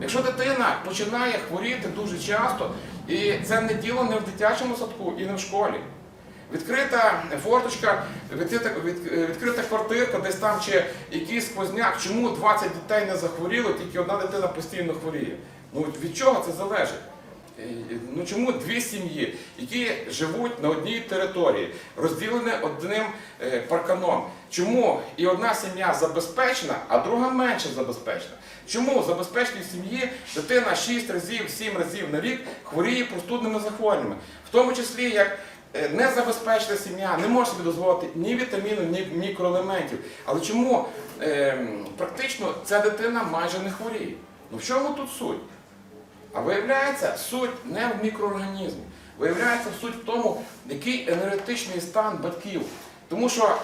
Якщо дитина починає хворіти дуже часто, і це не діло не в дитячому садку і не в школі. Відкрита форточка, відкрита, від- відкрита квартирка, десь там чи якийсь сквозняк. Чому 20 дітей не захворіло, тільки одна дитина постійно хворіє? Ну від чого це залежить? Е, Ну чому дві сім'ї, які живуть на одній території, розділені одним е, парканом? Чому і одна сім'я забезпечена, а друга менше забезпечена? Чому в забезпеченій сім'ї дитина 6 разів, 7 разів на рік хворіє простудними захворюваннями? В тому числі як е, незабезпечена сім'я не може собі дозволити ні вітамінів, ні мікроелементів. Але чому е, практично ця дитина майже не хворіє? Ну в чому тут суть? А виявляється, суть не в мікроорганізмі. Виявляється, суть в тому, який енергетичний стан батьків. Тому що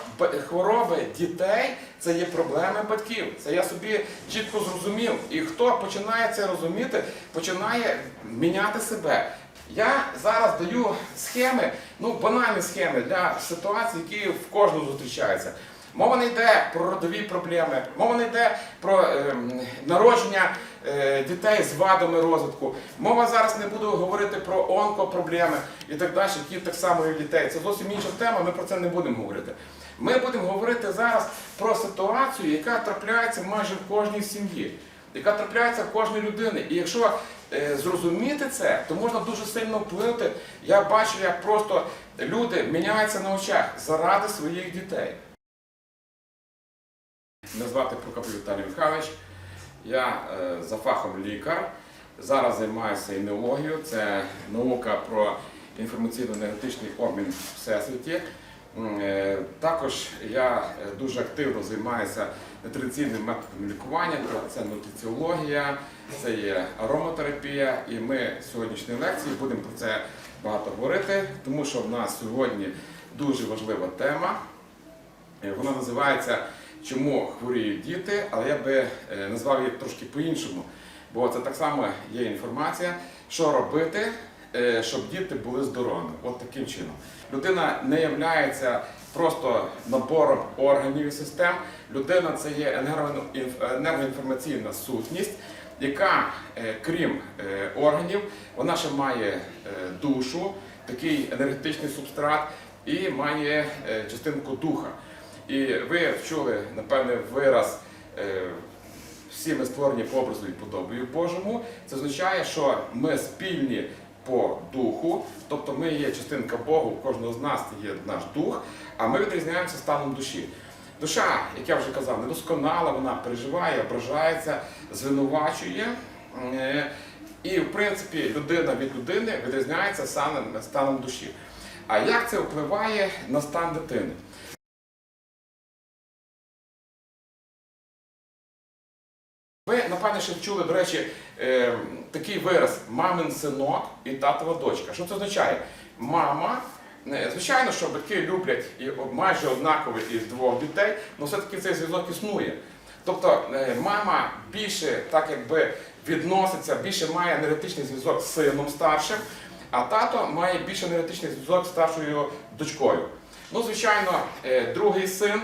хвороби дітей це є проблеми батьків. Це я собі чітко зрозумів. І хто починає це розуміти, починає міняти себе. Я зараз даю схеми, ну банальні схеми для ситуацій, які в кожного зустрічаються. Мова не йде про родові проблеми, мова не йде про ем, народження е, дітей з вадами розвитку. Мова зараз не буду говорити про онкопроблеми і так далі, які так само і дітей. Це зовсім інша тема, ми про це не будемо говорити. Ми будемо говорити зараз про ситуацію, яка трапляється майже в кожній сім'ї, яка трапляється в кожній людини. І якщо е, зрозуміти це, то можна дуже сильно вплинути. Я бачу, як просто люди міняються на очах заради своїх дітей. Мене звати Прокопів Віталій Михайлович. Я е, за фахом лікар. Зараз займаюся інеологією. Це наука про інформаційно-енергетичний обмін в всесвіті. Е, Також я е, дуже активно займаюся нетрадиційним методом лікування. Це нутриціологія, це є ароматерапія. І ми в сьогоднішній лекції будемо про це багато говорити, тому що в нас сьогодні дуже важлива тема. Вона називається Чому хворіють діти, але я би е, назвав її трошки по-іншому, бо це так само є інформація, що робити, е, щоб діти були здоровими. От таким чином. Людина не є просто набором органів і систем. Людина це є енерго- інф- енергоінформаційна сутність, яка, е, крім е, органів, вона ще має е, душу, такий енергетичний субстрат і має е, частинку духа. І ви чули, напевне, вираз е, всі ми створені по образу і подобою Божому. Це означає, що ми спільні по духу, тобто ми є частинка Богу, кожного з нас є наш дух, а ми відрізняємося станом душі. Душа, як я вже казав, недосконала, вона переживає, ображається, звинувачує. Е, І, в принципі, людина від людини відрізняється станом, станом душі. А як це впливає на стан дитини? Напевне, ще чули, до речі, е, такий вираз мамин синок і татова дочка. Що це означає? Мама, е, звичайно, що батьки люблять і майже однаково із двох дітей, але все-таки цей зв'язок існує. Тобто е, мама більше так якби відноситься, більше має енергетичний зв'язок з сином старшим, а тато має більше енергетичний зв'язок з старшою дочкою. Ну, звичайно, другий син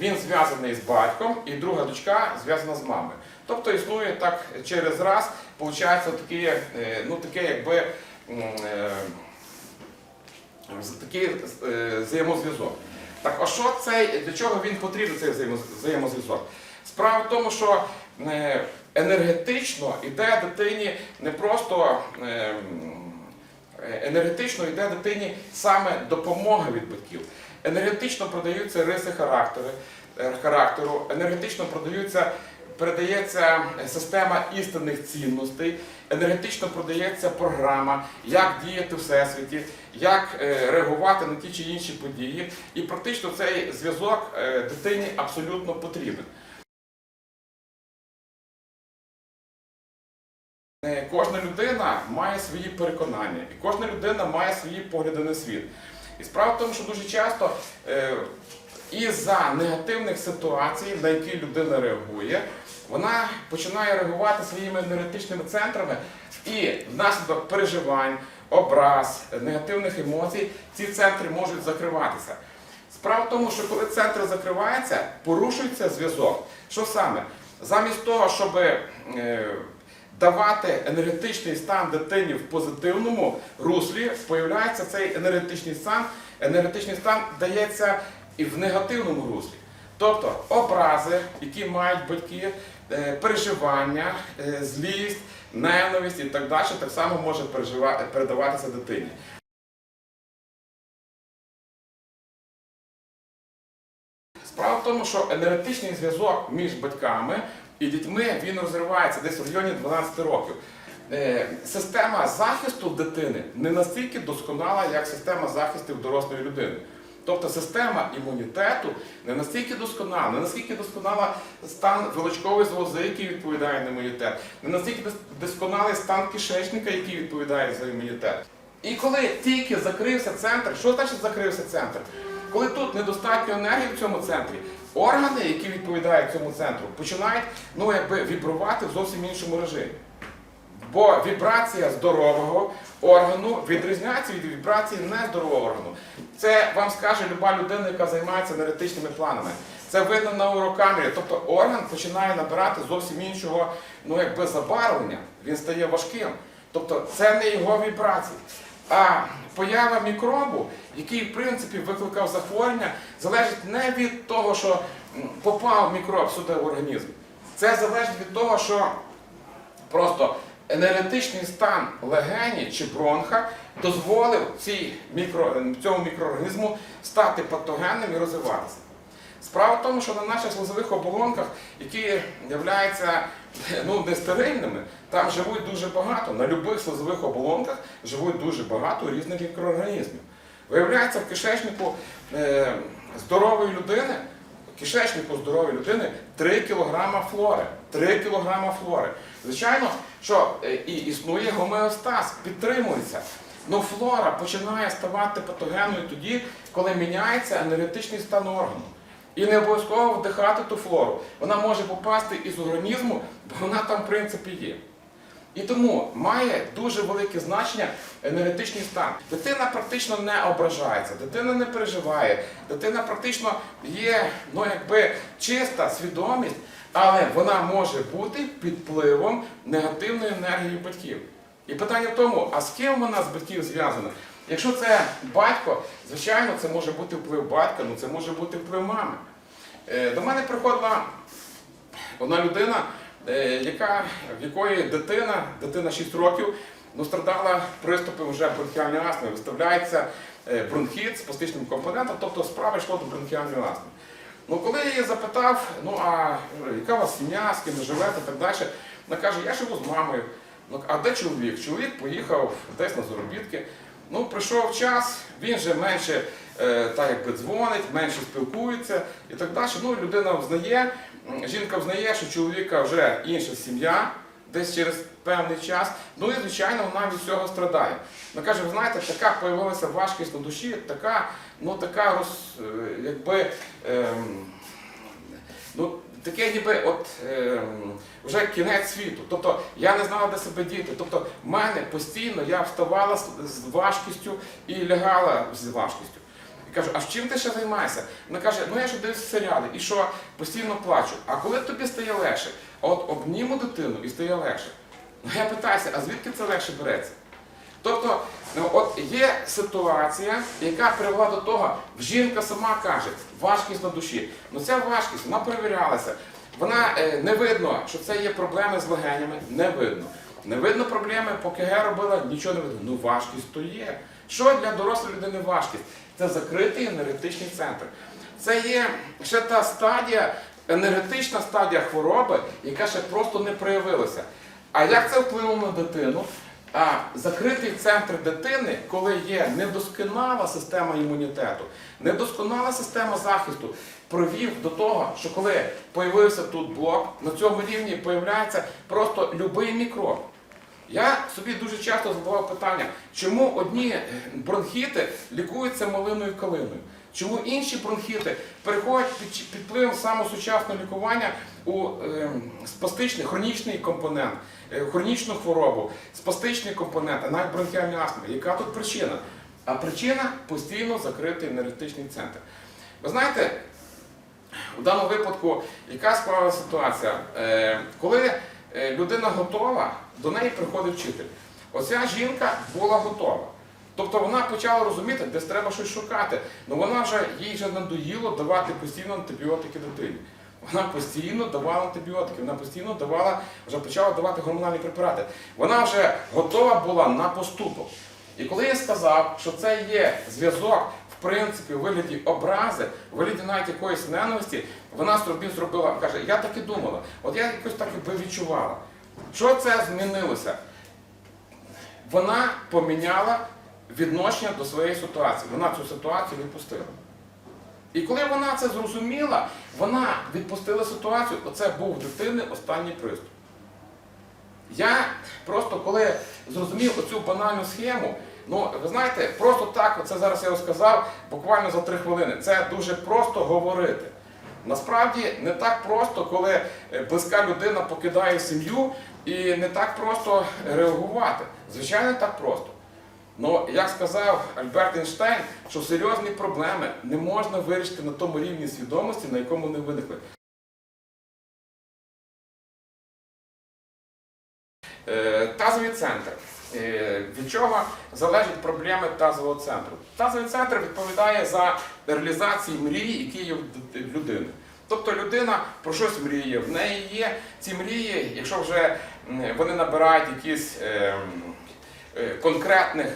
він зв'язаний з батьком, і друга дочка зв'язана з мамою. Тобто існує так через раз, виходить таке, ну, таке якби е, такий е, взаємозв'язок. Так, а що цей, для чого він потрібен, цей взаємозв'язок? Справа в тому, що е, енергетично йде дитині не просто енергетично йде дитині саме допомога від батьків. Енергетично продаються риси характеру енергетично продаються, передається система істинних цінностей, енергетично продається програма, як діяти всесвіті, як е, реагувати на ті чи інші події. І практично цей зв'язок е, дитині абсолютно потрібен. Е, Кожна людина має свої переконання, і кожна людина має свої погляди на світ. І справа в тому, що дуже часто е, із-за негативних ситуацій, на які людина реагує, вона починає реагувати своїми енергетичними центрами, і внаслідок переживань, образ, негативних емоцій ці центри можуть закриватися. Справа в тому, що коли центр закривається, порушується зв'язок. Що саме? Замість того, щоб е, давати енергетичний стан дитині в позитивному руслі, появляється цей енергетичний стан. Енергетичний стан дається і в негативному руслі. Тобто образи, які мають батьки, е, переживання, е, злість, ненависть і так далі, так само може передаватися дитині. Справа в тому, що енергетичний зв'язок між батьками і дітьми він розривається десь в районі 12 років. Е, Система захисту дитини не настільки досконала, як система захисту дорослої людини. Тобто система імунітету не настільки досконала, не настільки досконала стан величкової залози, який відповідає на імунітет, не настільки досконалий стан кишечника, який відповідає за імунітет. І коли тільки закрився центр, що значить закрився центр? Коли тут недостатньо енергії в цьому центрі, органи, які відповідають цьому центру, починають ну, якби, вібрувати в зовсім іншому режимі. Бо вібрація здорового органу відрізняється від вібрації нездорового органу. Це вам скаже люба людина, яка займається енергетичними планами. Це видно на урокамері. Тобто орган починає набирати зовсім іншого ну, якби забарвлення. Він стає важким. Тобто це не його вібрації. А поява мікробу, який в принципі викликав захворювання, залежить не від того, що попав мікроб сюди в організм. Це залежить від того, що Просто енергетичний стан легені чи бронха дозволив цій мікро, цьому мікроорганізму стати патогенним і розвиватися. Справа в тому, що на наших слизових оболонках, які являються ну, нестерильними, там живуть дуже багато. На будь-яких слизових оболонках живуть дуже багато різних мікроорганізмів. Виявляється, в кишечнику е, здорової людини, в кишечнику здорової людини 3 кг флори. 3 кг флори. Звичайно, що е, і існує гомеостаз, підтримується. Ну флора починає ставати патогенною тоді, коли міняється енергетичний стан органу. І не обов'язково вдихати ту флору. Вона може попасти із організму, бо вона там в принципі є. І тому має дуже велике значення енергетичний стан. Дитина практично не ображається, дитина не переживає, дитина практично є ну, якби, чиста свідомість, але вона може бути під впливом негативної енергії батьків. І питання в тому, а з ким вона з батьків зв'язана? Якщо це батько, звичайно, це може бути вплив батька, ну це може бути вплив мами. Е, До мене приходила одна людина, е, яка, в якої дитина, дитина 6 років, ну, страдала приступи вже бронхіальної астми. Виставляється е, бронхіт з пластичним компонентом, тобто справа йшло до бронхіальної астми. Ну, коли я її запитав, ну а яка у вас сім'я, з ким ви живете так далі, вона каже, я живу з мамою. Ну, а де чоловік? Чоловік поїхав десь на заробітки. Ну, прийшов час, він же менше е, так якби дзвонить, менше спілкується і так далі. Ну, людина взнає, жінка взнає, що чоловіка вже інша сім'я, десь через певний час. Ну і звичайно вона від цього страдає. Вона каже, ви знаєте, така появилася важкість на душі, така, ну така роз, е, якби. ем, ну, таке ніби от ем, вже кінець світу. Тобто я не знала, де себе діти. Тобто в мене постійно я вставала з важкістю і лягала з важкістю. І кажу, а з чим ти ще займаєшся? Вона каже, ну я ж дивлюся серіали, і що постійно плачу. А коли тобі стає легше? От обніму дитину і стає легше. Ну я питаюся, а звідки це легше береться? Тобто, ну, от є ситуація, яка привела до того, жінка сама каже, важкість на душі. Ну ця важкість, вона перевірялася. Вона е, не видно, що це є проблеми з легенями, не видно. Не видно проблеми, по КГ робила, нічого не видно. Ну важкість то є. Що для дорослої людини важкість? Це закритий енергетичний центр. Це є ще та стадія, енергетична стадія хвороби, яка ще просто не проявилася. А як це вплинуло на дитину? А закритий центр дитини, коли є недосконала система імунітету, недосконала система захисту, привів до того, що коли появився тут блок, на цьому рівні появляється просто будь-який мікроб. Я собі дуже часто задавав питання, чому одні бронхіти лікуються малиною калиною? Чому інші бронхіти переходять під, під впливом самосучасного лікування у е, спастичний хронічний компонент, е, хронічну хворобу, спастичний компонент, а навіть бронхіальну астму? Яка тут причина? А причина постійно закритий енергетичний центр. Ви знаєте, у даному випадку, яка склалася ситуація? Е, коли е, людина готова, до неї приходить вчитель. Оця жінка була готова. Тобто вона почала розуміти, десь треба щось шукати. Ну вона вже їй вже надоїло давати постійно антибіотики дитині. Вона постійно давала антибіотики, вона постійно давала, вже почала давати гормональні препарати. Вона вже готова була на поступок. І коли я сказав, що це є зв'язок, в принципі, у вигляді образи, у вигляді навіть якоїсь ненависті, вона собі зробила, каже, я так і думала, от я якось так і відчувала. Що це змінилося? Вона поміняла відношення до своєї ситуації. Вона цю ситуацію відпустила. І коли вона це зрозуміла, вона відпустила ситуацію, оце був дитини останній приступ. Я просто коли зрозумів оцю банальну схему, ну ви знаєте, просто так, оце зараз я розказав буквально за три хвилини. Це дуже просто говорити. Насправді не так просто, коли е, близька людина покидає сім'ю, і не так просто реагувати. Звичайно, так просто. Ну, як сказав Альберт Ейнштейн, що серйозні проблеми не можна вирішити на тому рівні свідомості, на якому вони виникли. Е, Тазовий центр. Е, Від чого залежать проблеми тазового центру? Тазовий центр відповідає за реалізацію мрії, які є в людини. Тобто людина про щось мріє, в неї є ці мрії, якщо вже вони набирають якісь ем, конкретних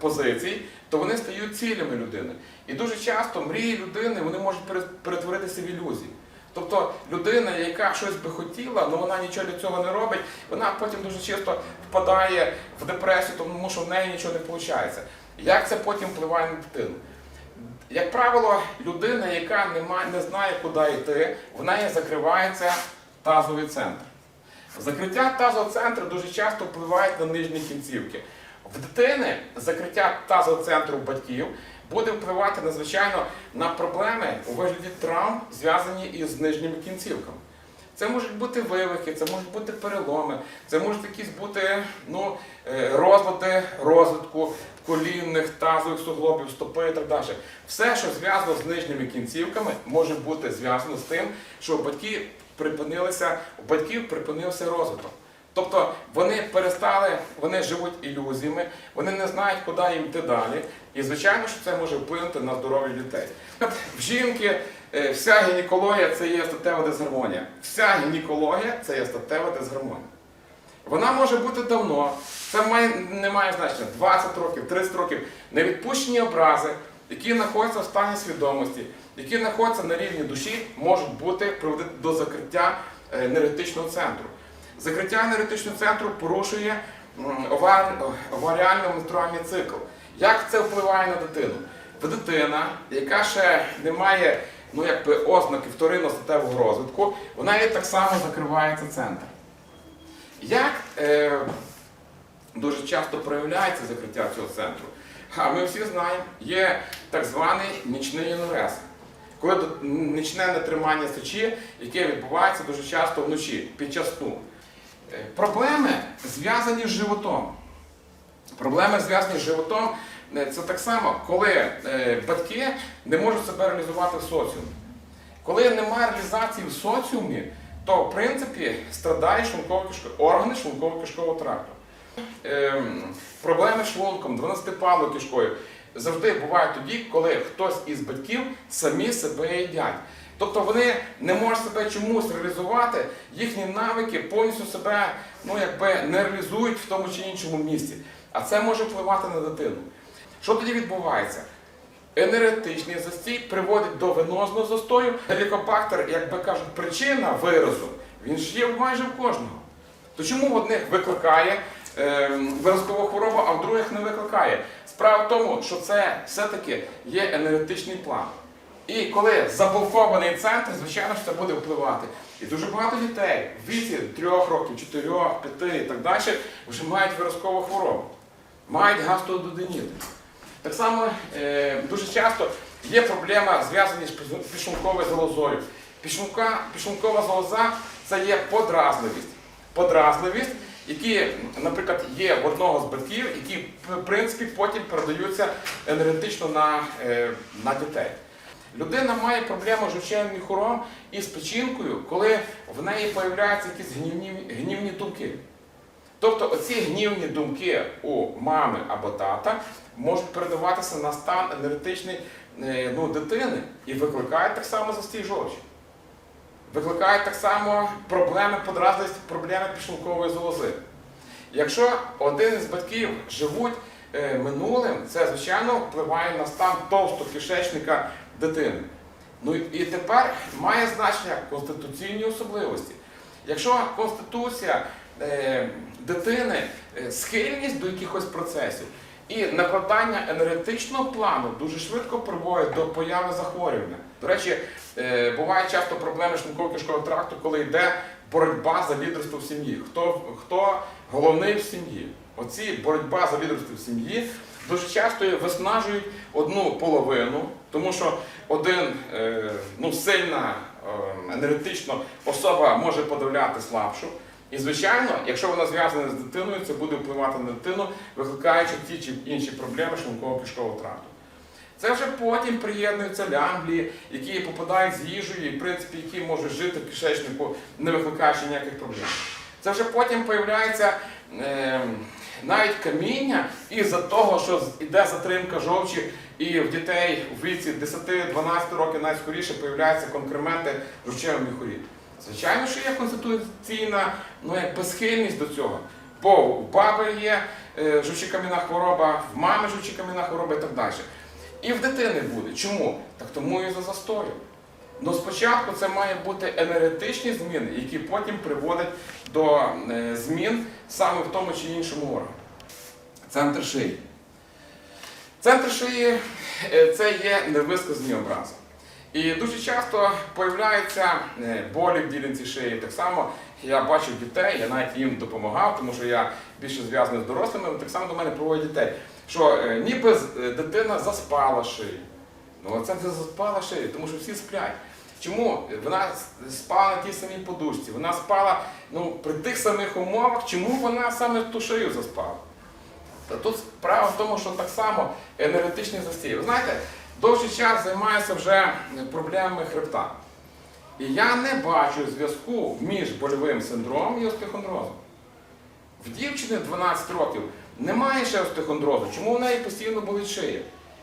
позицій, то вони стають цілями людини. І дуже часто мрії людини вони можуть пере- перетворитися в ілюзії. Тобто людина, яка щось би хотіла, але вона нічого для цього не робить, вона потім дуже часто впадає в депресію, тому що в неї нічого не виходить. Як це потім впливає на дитину? Як правило, людина, яка не знає, куди йти, в неї закривається тазовий центр. Закриття тазового центру дуже часто впливає на нижні кінцівки. В дитини закриття тазового центру у батьків буде впливати надзвичайно на проблеми у вигляді травм, зв'язані із нижніми кінцівками. Це можуть бути вивихи, це можуть бути переломи, це можуть якісь бути ну, е, розлади розвитку колінних, тазових суглобів, стопи і так далі. Все, що зв'язано з нижніми кінцівками, може бути зв'язано з тим, що у батьків припинилися, у батьків припинився розвиток. Тобто вони перестали, вони живуть ілюзіями, вони не знають, куди їм йти далі. І звичайно, що це може вплинути на здоров'я дітей. В жінки е, вся гінекологія це є статева дисгармонія. Вся гінекологія це є статева дисгармонія. Вона може бути давно, це має, не має значення 20 років, 30 років. Невідпущені образи, які знаходяться в стані свідомості, які знаходяться на рівні душі, можуть бути приводити до закриття е, енергетичного центру. Закриття енергетичного центру порушує м, овар- оваріально-менструальний цикл. Як це впливає на дитину? Дитина, яка ще не має ну, якби, ознаки вторинного статевого розвитку, вона їй так само закривається центр. Як е, дуже часто проявляється закриття цього центру? А ми всі знаємо, є так званий нічний інурез. Коли нічне нетримання сечі, яке відбувається дуже часто вночі, під час сну. Е, Проблеми зв'язані з животом. Проблеми зв'язані з животом е, це так само, коли е, батьки не можуть себе реалізувати в соціумі. Коли немає реалізації в соціумі, то в принципі страдає шлунково-кишко- органи шлунково-кишкового тракту. Ем, проблеми з шлунком, 12-палою кишкою завжди бувають тоді, коли хтось із батьків самі себе їдять. Тобто вони не можуть себе чомусь реалізувати, їхні навики повністю себе ну, якби, не реалізують в тому чи іншому місці. А це може впливати на дитину. Що тоді відбувається? Енергетичний застій приводить до венозного застою. Гелікобактер, як би кажуть, причина виразу, він ж є майже в кожного. То чому в одних викликає е, виразкову хворобу, а в других не викликає? Справа в тому, що це все-таки є енергетичний план. І коли заблокований центр, звичайно, що це буде впливати. І дуже багато дітей в віці 3 років, 4, 5 і так далі вже мають виразкову хворобу, мають гастрододеніт. Так само е, дуже часто є проблема зв'язані з піш- підшлунковою залозою. Підшлунка, підшлункова залоза це є подразливість. Подразливість, які, наприклад, є в одного з батьків, які в принципі потім передаються енергетично на, е, на дітей. Людина має проблему з жовчевим міхуром і з печінкою, коли в неї появляються якісь гнівні, гнівні думки. Тобто оці гнівні думки у мами або тата можуть передаватися на стан енергетичний е, ну, дитини і викликають так само застій жовчі. Викликають так само проблеми подразливість, проблеми підшлункової залози. Якщо один із батьків живуть е, минулим, це звичайно впливає на стан товстого кишечника дитини. Ну і тепер має значення конституційні особливості. Якщо конституція е, дитини е, схильність до якихось процесів і накладання енергетичного плану дуже швидко приводить до появи захворювання. До речі, е, буває часто проблеми шлунково кишкового тракту, коли йде боротьба за лідерство в сім'ї. Хто, хто головний в сім'ї? Оці боротьба за лідерство в сім'ї дуже часто виснажують одну половину, тому що один е, ну, сильна е, енергетично особа може подавляти слабшу. І, звичайно, якщо вона зв'язана з дитиною, це буде впливати на дитину, викликаючи ті чи інші проблеми шлунково кишкового тракту. Це вже потім приєднуються лямблі, які попадають з їжею, і в принципі, які можуть жити в кишечнику, не викликаючи ніяких проблем. Це вже потім появляється е, навіть каміння із-за того, що йде затримка жовчі, і в дітей в віці 10-12 років найскоріше появляються конкременти жовчевого міхурі. Звичайно, що є конституційна ну, якби схильність до цього. Бо в баби є е, жовчокам'яна хвороба, в мами жовчокам'яна хвороба і так далі. І в дитини буде. Чому? Так тому і за застою. Ну спочатку це має бути енергетичні зміни, які потім приводять до е, змін саме в тому чи іншому органі. Центр шиї. Центр шиї е, це є невисказані образи. І дуже часто появляються е, болі в ділянці шиї. Так само я бачив дітей, я навіть їм допомагав, тому що я більше зв'язаний з дорослими, так само до мене проводять дітей. Що е, ніби е, дитина заспала шию. Ну це не заспала шию, тому що всі сплять. Чому? Вона спала на тій самій подушці, вона спала ну, при тих самих умовах, чому вона саме ту шию заспала? Та тут справа в тому, що так само енергетичний застій. Ви знаєте, довший час займаюся вже проблемами хребта. І я не бачу зв'язку між больовим синдромом і остеохондрозом. В дівчини 12 років немає ще остеохондрозу. Чому в неї постійно болить шия?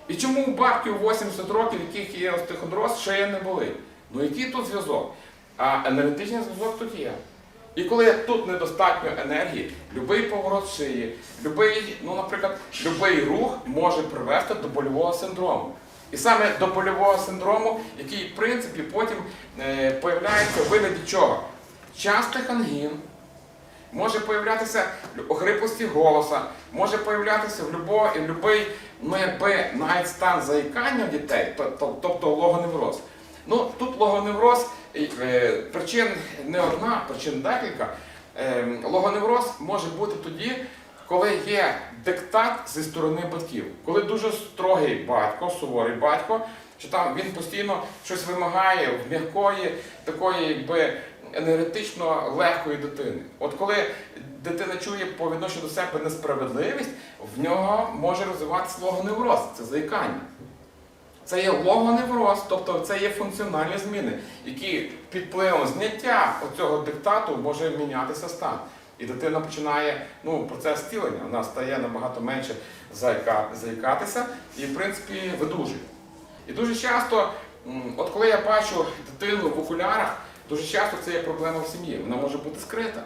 І чому у бабки у 80 років, яких є остеохондроз, шия не болить? Ну який тут зв'язок? А енергетичний зв'язок тут є. І коли тут недостатньо енергії, будь-який поворот шиї, любий, ну, наприклад, будь-який рух може привести до больового синдрому. І саме до больового синдрому, який, в принципі, потім е, появляється в вигляді чого? Частих ангін, може появлятися охриплості голоса, може появлятися в любий, ну навіть стан заїкання дітей, то- то- тобто логоневроз. Ну тут логоневроз, е, причин не одна, причин декілька. Е, логоневроз може бути тоді, коли є диктат зі сторони батьків, коли дуже строгий батько, суворий батько, що там він постійно щось вимагає в м'якої, такої якби енергетично легкої дитини. От коли дитина чує по відношенню до себе несправедливість, в нього може розвиватися логоневроз, це заїкання. Це є логоневроз, тобто це є функціональні зміни, які під впливом зняття цього диктату може мінятися стан. І дитина починає ну, процес зцілення, вона стає набагато менше заїка- заїкатися і, в принципі, видужує. І дуже часто, от коли я бачу дитину в окулярах, дуже часто це є проблема в сім'ї, вона може бути скрита.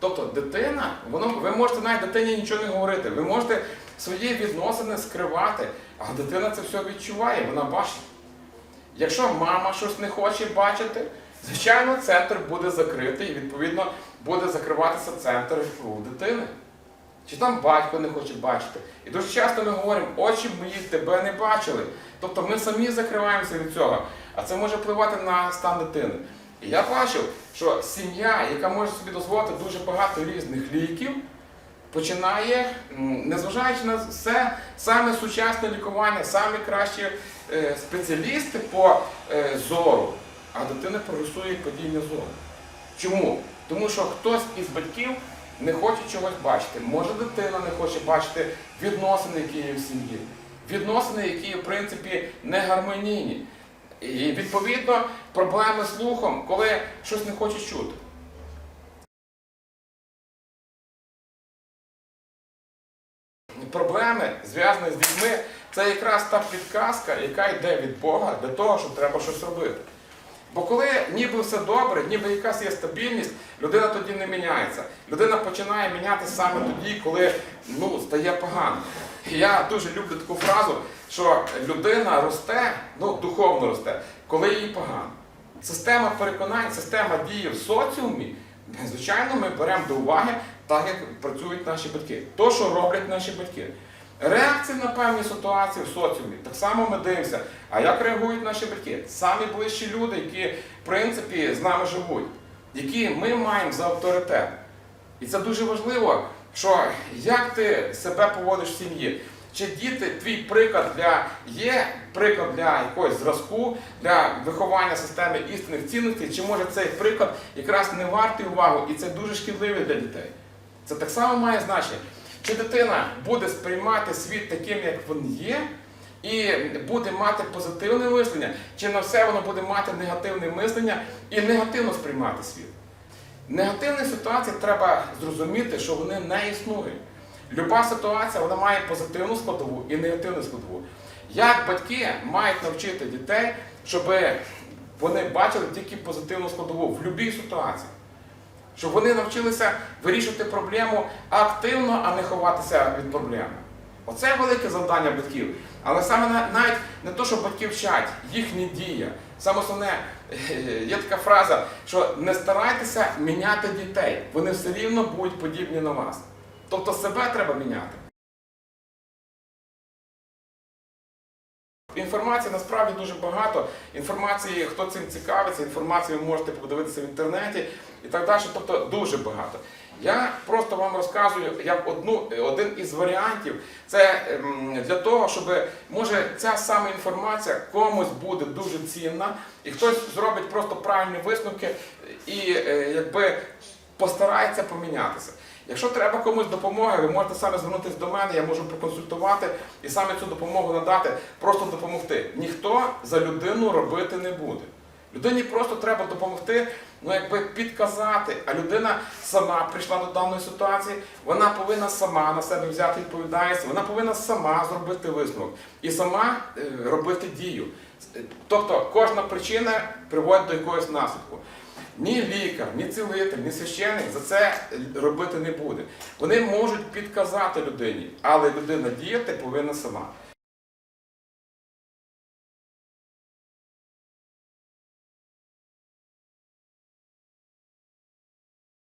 Тобто дитина, воно, ви можете навіть дитині нічого не говорити, ви можете свої відносини скривати, а дитина це все відчуває, вона бачить. Якщо мама щось не хоче бачити, звичайно, центр буде закритий і відповідно буде закриватися центр у дитини. Чи там батько не хоче бачити. І дуже часто ми говоримо, очі мої тебе не бачили. Тобто ми самі закриваємося від цього, а це може впливати на стан дитини. І я бачив, що сім'я, яка може собі дозволити дуже багато різних ліків, починає, незважаючи на все, саме сучасне лікування, самі кращі е, спеціалісти по е, зору, а дитина прогресує падіння зору. Чому? Тому що хтось із батьків не хоче чогось бачити. Може дитина не хоче бачити відносини, які є в сім'ї. Відносини, які в принципі не гармонійні. І відповідно проблеми з слухом, коли щось не хочуть чути. Проблеми, зв'язані з дітьми, це якраз та підказка, яка йде від Бога для того, що треба щось робити. Бо коли ніби все добре, ніби якась є стабільність, людина тоді не міняється. Людина починає мінятися саме тоді, коли ну, стає погано. Я дуже люблю таку фразу, що людина росте, ну духовно росте, коли їй погано. Система переконань, система дії в соціумі, звичайно, ми беремо до уваги так, як працюють наші батьки. То, що роблять наші батьки. Реакції на певні ситуації в соціумі. Так само ми дивимося, а як реагують наші батьки? Самі ближчі люди, які, в принципі, з нами живуть, які ми маємо за авторитет. І це дуже важливо, що як ти себе поводиш в сім'ї. Чи діти, твій приклад для є приклад для якогось зразку, для виховання системи істинних цінностей, чи може цей приклад якраз не вартий увагу, і це дуже шкідливий для дітей. Це так само має значення. Чи дитина буде сприймати світ таким, як він є, і буде мати позитивне мислення, чи на все воно буде мати негативне мислення і негативно сприймати світ. Негативні ситуації треба зрозуміти, що вони не існують. Люба ситуація вона має позитивну складову і негативну складову. Як батьки мають навчити дітей, щоб вони бачили тільки позитивну складову в будь-якій ситуації. Щоб вони навчилися вирішувати проблему активно, а не ховатися від проблеми. Оце велике завдання батьків. Але саме навіть не то, що батьки вчать, їхня дія. Саме основне, є така фраза, що не старайтеся міняти дітей. Вони все рівно будуть подібні на вас. Тобто себе треба міняти. Інформації насправді дуже багато. Інформації, хто цим цікавиться, інформацію ви можете подивитися в інтернеті і так далі. Тобто дуже багато. Я просто вам розказую як одну, один із варіантів. Це ем, для того, щоб може ця саме інформація комусь буде дуже цінна, і хтось зробить просто правильні висновки і е, якби постарається помінятися. Якщо треба комусь допомоги, ви можете саме звернутися до мене, я можу проконсультувати і саме цю допомогу надати, просто допомогти. Ніхто за людину робити не буде. Людині просто треба допомогти, ну якби підказати, а людина сама прийшла до даної ситуації, вона повинна сама на себе взяти відповідальність, вона повинна сама зробити висновок і сама е, робити дію. Тобто кожна причина приводить до якогось наслідку. Ні лікар, ні цілитель, ні священник за це робити не буде. Вони можуть підказати людині, але людина діяти повинна сама.